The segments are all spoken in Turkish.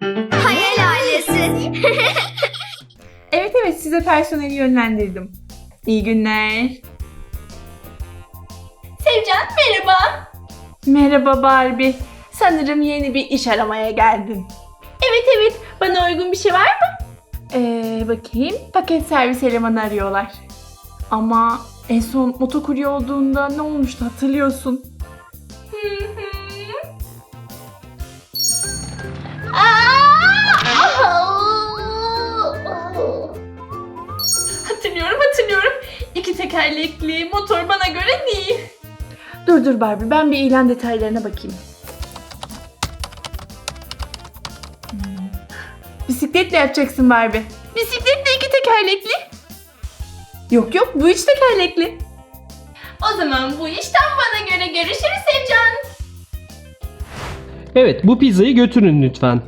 Hayal ailesi. Evet evet size personeli yönlendirdim. İyi günler. Sevcan merhaba. Merhaba Barbie. Sanırım yeni bir iş aramaya geldin. Evet evet bana uygun bir şey var mı? Ee, bakayım. Paket servis elemanı arıyorlar. Ama en son motokurye olduğunda ne olmuştu hatırlıyorsun. Hı hı. İki tekerlekli motor bana göre değil. Dur dur Barbie ben bir ilan detaylarına bakayım. Hmm. Bisikletle yapacaksın Barbie. Bisikletle iki tekerlekli. Yok yok bu üç tekerlekli. O zaman bu iş tam bana göre görüşürüz Sevcan. Evet bu pizzayı götürün lütfen.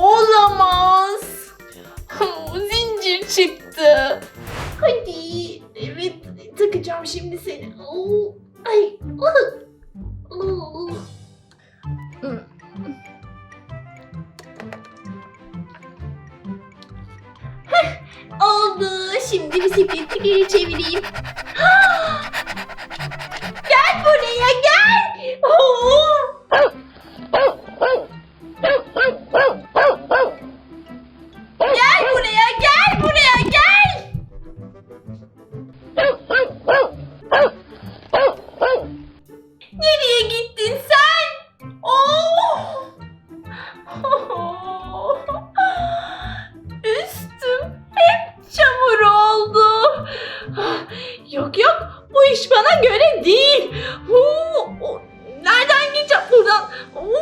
Olamaz. Zincir çıktı. Hadi. Evet takacağım şimdi seni. Ay. Bisikleti geri çevireyim. Yok yok bu iş bana göre değil. Nereden gideceğim buradan? Huu,